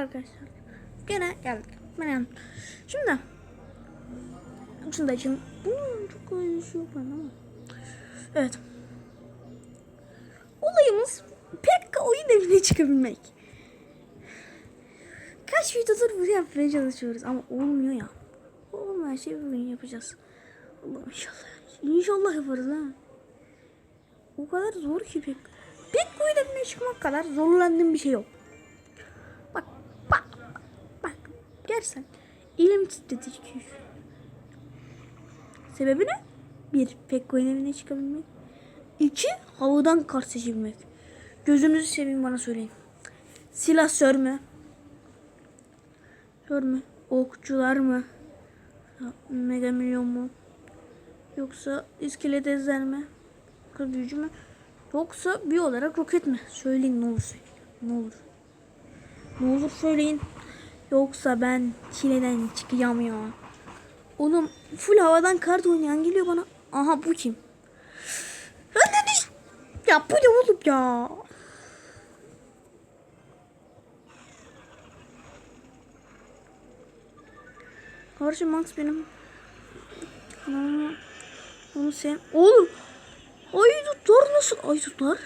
arkadaşlar. Gene geldik. Ben Şimdi da açayım. Bunun çok bir şey yok ama. Evet. Olayımız pek oyun evine çıkabilmek. Kaç videodur bunu yapmaya çalışıyoruz ama olmuyor ya. Olmayan şey bugün yapacağız. İnşallah. İnşallah yaparız ha. O kadar zor ki pek. Pek oyun evine çıkmak kadar zorlandığım bir şey yok. Bak bak bak. bak. Gerçekten elim titredi çünkü. Sebebi ne? Bir, pek oyun evine çıkabilmek. İki, havadan kart seçebilmek. Gözünüzü seveyim bana söyleyin. Silah sör mü? Sör mü? Okçular mı? Mega milyon mu? Yoksa iskelet ezler mi? Kız büyücü mü? Yoksa bir olarak roket mi? Söyleyin ne olur. Ne olur. Ne olur söyleyin. Yoksa ben çileden çıkacağım ya. Oğlum full havadan kart oynayan geliyor bana. Aha bu kim? Ya bu ne oğlum ya? Karşı Max benim. Aa, Onu sen... Oğlum! Ay tutar nasıl? Ay tutar.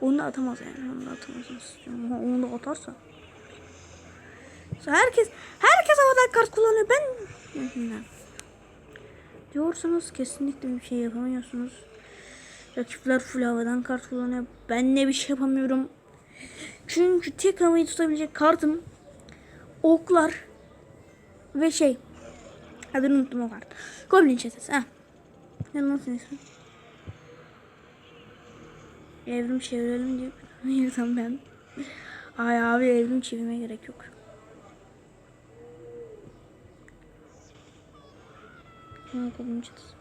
Onu da atamaz yani. Onu da atamaz. Ama onu da atarsa. Herkes herkes havadan kart kullanıyor. Ben diyorsanız kesinlikle bir şey yapamıyorsunuz. Rakipler full havadan kart kullanıyor. Ben ne bir şey yapamıyorum. Çünkü tek havayı tutabilecek kartım oklar ve şey adını unuttum o kart. Goblin çetesi. Ne nasıl ismi? Evrim çevirelim diyor. Hayır ben. Ay abi evrim çevirmeye gerek yok. Ha, goblin çetesi.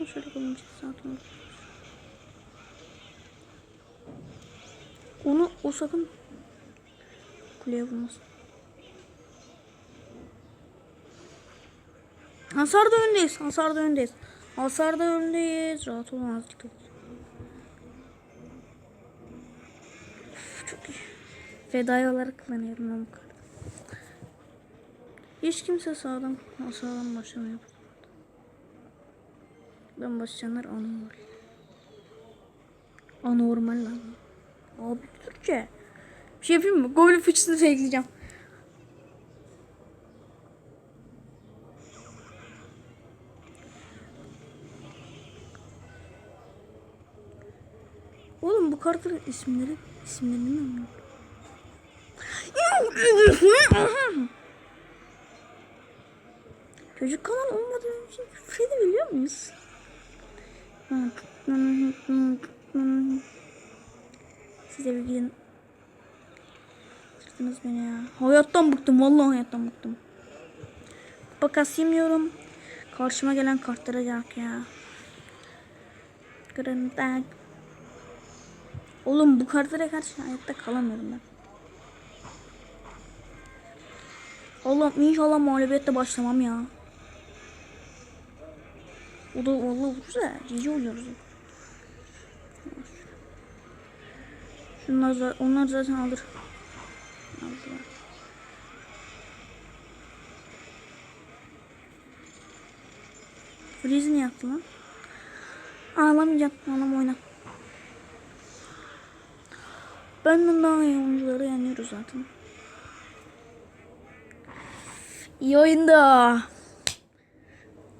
Ben şöyle goblin çetesi atayım. Onu o sakın kuleye vurmasın. Hasarda öndeyiz. Hasarda öndeyiz. Hasarda öndeyiz. Rahat olun azıcık. Üf, Çok iyi. Fedai olarak kullanıyorum kartı. Hiç kimse sağdan, sağdan başlamıyor. Ben başlayanlar anormal. Anormal lan. Abi Türkçe. Bir şey yapayım mı? Goblin fıçısını fakeleyeceğim. Oğlum bu kartların isimleri isimlerini bilmiyorum. Çocuk kanal olmadan önce küfür edebiliyor muyuz? Size bir gidin. Sıktınız beni ya. Hayattan bıktım. Vallahi hayattan bıktım. Bakas yemiyorum. Karşıma gelen kartlara bak ya. Kırındak. Oğlum bu kartlara karşı hayatta kalamıyorum ben. Allah'ım inşallah mağlubiyette başlamam ya. O da vallahi olursa cici oluyoruz. Şunlar zaten, onlar zaten alır. Aldılar. Freeze ne yaptı lan? Ağlamayacağım. Ağlama oyna. Benden daha iyi oyuncuları yeniyoruz zaten. İyi oyunda.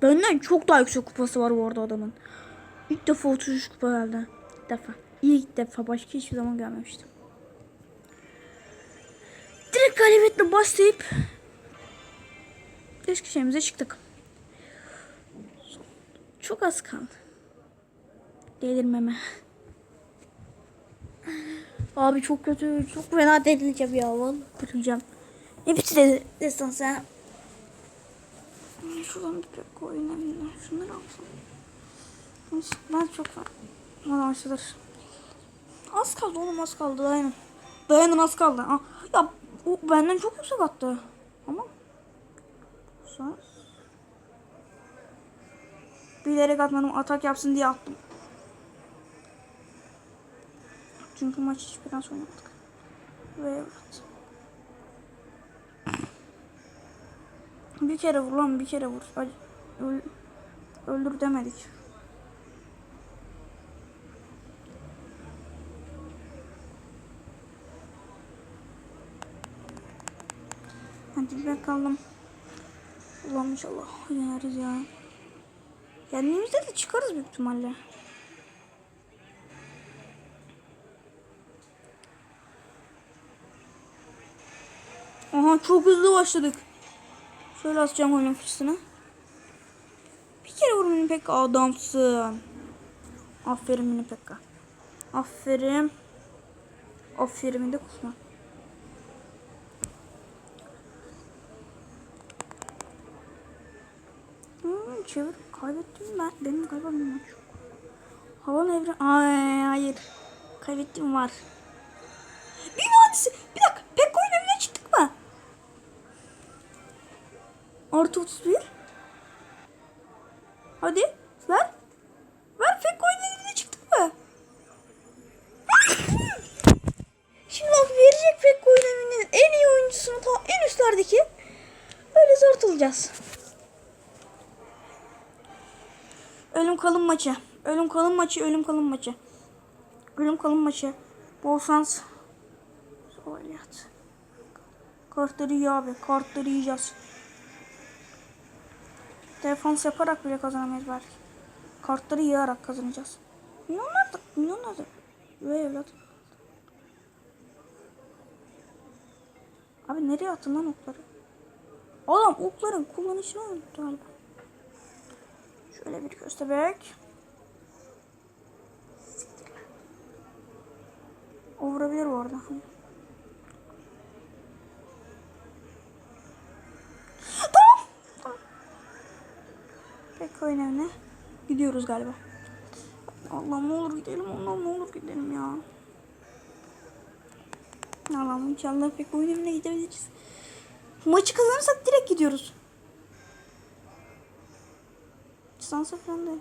Benden çok daha yüksek kupası var bu arada adamın. İlk defa 33 kupa geldi. Defa. İlk defa. Başka hiçbir zaman gelmemiştim. Direkt galibiyetle başlayıp Eskişehir'imize çıktık. Çok az kaldı. Delirmeme. Abi çok kötü. Çok fena delireceğim ya. Vallahi delireceğim. Ne biçim destans ya. Şuradan bir pek koyayım. Şunları alsam. Ben çok bana başladır. Az kaldı oğlum az kaldı dayanın. Dayanın az kaldı. Aa, ya o benden çok yüksek attı. Ama sonra bilerek atmadım atak yapsın diye attım. Çünkü maç hiçbir az oynamadık. Ve evlat. Bir kere vur lan bir kere vur. Öl, öldür demedik. Hadi bakalım. Ulan inşallah yeneriz ya. Kendimizde de çıkarız büyük ihtimalle. Aha çok hızlı başladık. Şöyle atacağım oyunun fırsatını. Bir kere vur mini pekka adamsın. Aferin mini pekka. Aferin. Aferin de kusma. Hmm, çevir. Kaybettim ben. Benim galiba bir maç yok. Havalı evren. Ay hayır. Kaybettim var. Bir vadisi. Bir dakika. Pek oyun evine çıktık mı? Artı 31. Hadi. Ver. Ver. Pek oyun evine çıktık mı? Şimdi bak verecek pek oyun evinin en iyi oyuncusunu ta en üstlerdeki. Böyle zortulacağız. Ölüm kalım maçı. Ölüm kalım maçı. Ölüm kalım maçı. Ölüm kalım maçı. Bol şans. Solyat. Kartları iyi abi. Kartları yiyeceğiz. Defans yaparak bile kazanamayız belki. Kartları yiyerek kazanacağız. Milyonlar da. Milyonlar da. Ve evlat. Abi nereye attın lan okları? Oğlum okların kullanışını unuttu galiba. Şöyle bir köstebek. O vurabilir bu arada. Tamam. Tamam. Oyun evine gidiyoruz galiba. Allah'ım ne olur gidelim. Allah'ım ne olur gidelim ya. Allah'ım inşallah pek oyun evine gidebiliriz. Maçı kazanırsak direkt gidiyoruz. Sansa falan değil.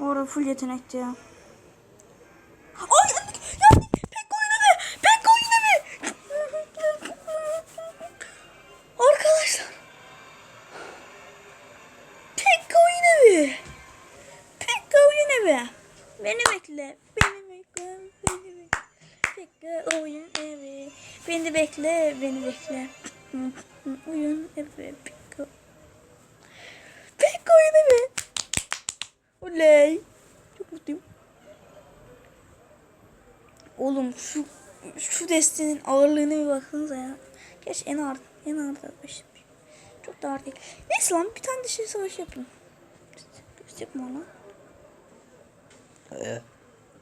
Orada full yetenekti ya. Bekle. Beni bekle. Oyun evi. Pek Pek oyun evi. Oley. Çok mutluyum. Oğlum şu şu destenin ağırlığına bir baksanıza ya. Geç en ağır en ağır başım. Çok da ağır değil. Neyse lan bir tane de şey savaş yapın. Göstereyim ona.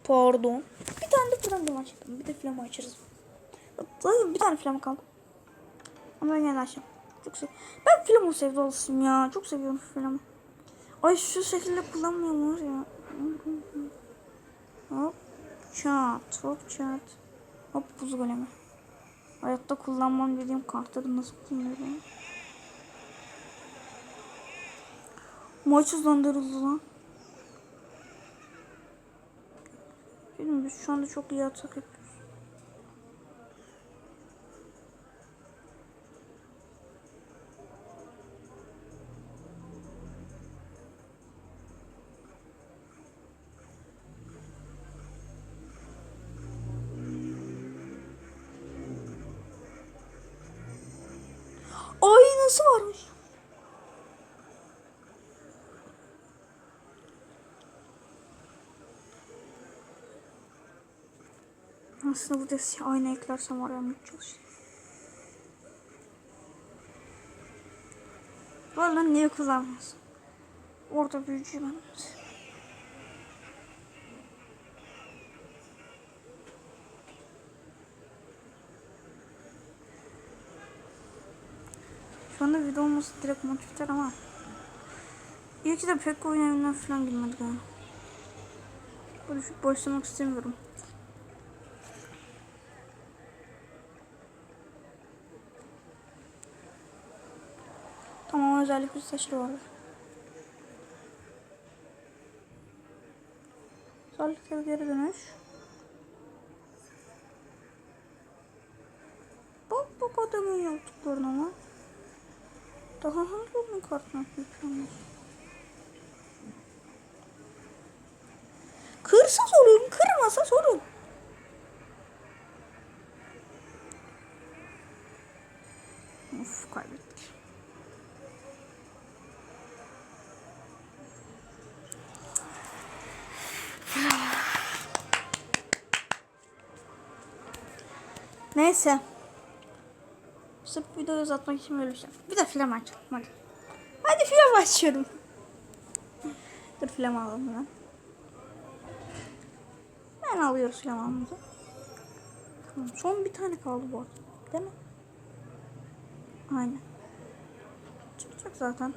Pardon. Bir tane de falan bir maç yapalım. Bir de film açarız. Bir tane film kaldı. Ama ben gene açacağım. Çok sev ben filmi sevdalısıyım ya. Çok seviyorum filmi. Ay şu şekilde kullanmıyorlar ya. Hop çat hop çat. Hop buz golemi. Hayatta kullanmam dediğim kartları nasıl kullanıyorum? Maç hızlandırıldı lan. Bilmiyorum şu anda çok iyi atak yapıyoruz. Ay nasıl varmış? Aslında burada ayna eklersem oraya mı çalışır? Valla niye kullanmıyorsun? Orada büyücü ben. Şu anda video olması direkt maç biter ama İyi ki de pek oyun evinden falan girmedik yani. Böyle şu boşlamak istemiyorum. Tamam özellik bir saçları vardı. Özellikleri geri dönüş. Daha hangi oyunun kartını yapıyorsunuz? Kırsa sorun, kırmasa sorun. Of kaybettik. Neyse. Sırf videoyu uzatmak için böyle bir şey. Bir de film açalım hadi. Hadi film açıyorum. Dur film alalım hemen. Ben alıyoruz filamamızı. Tamam, son bir tane kaldı bu arada. Değil mi? Aynen. Çıkacak zaten.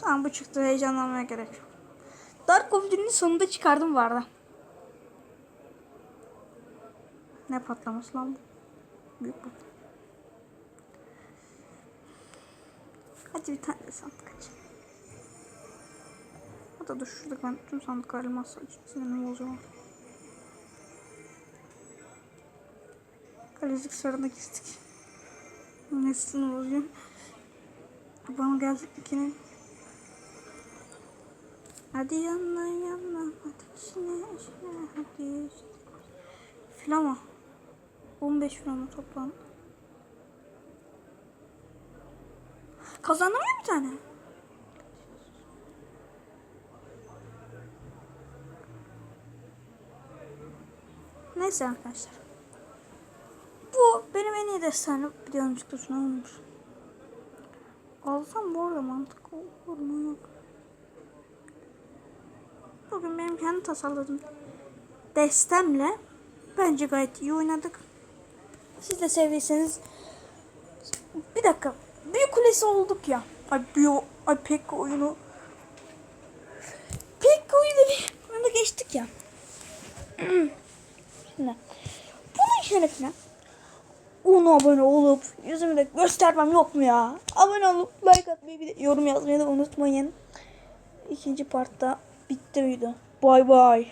Tamam bu çıktı. Heyecanlanmaya gerek yok. Dark Covid'in sonunda çıkardım arada. Ne patlaması lan bu? Hadi bir tane sandık açalım. Hatta dur şurada ben tüm sandıkları masa sinirim bozuyor. Kalecilik sarına kestik. Ne sinir bozuyor. Bana geldik yine. Hadi yanına yanına. Hadi işine işine. Hadi. Flama. 15 flama toplam. Kazandım bir tane. Neyse arkadaşlar. Bu benim en iyi destanım. Videonun çıktısına olmuş. Alsam bu arada mantıklı olur mu. Bugün benim kendi tasarladığım destemle bence gayet iyi oynadık. Siz de sevdiyseniz bir dakika. Büyük kulesi olduk ya. Ay büyük ay pek oyunu pek oyunu bir oyunu geçtik ya. Şimdi bunun şerefine 10 abone olup yüzümü de göstermem yok mu ya? Abone olup like atmayı bir de yorum yazmayı da unutmayın. İkinci partta bitti video. Bay bay.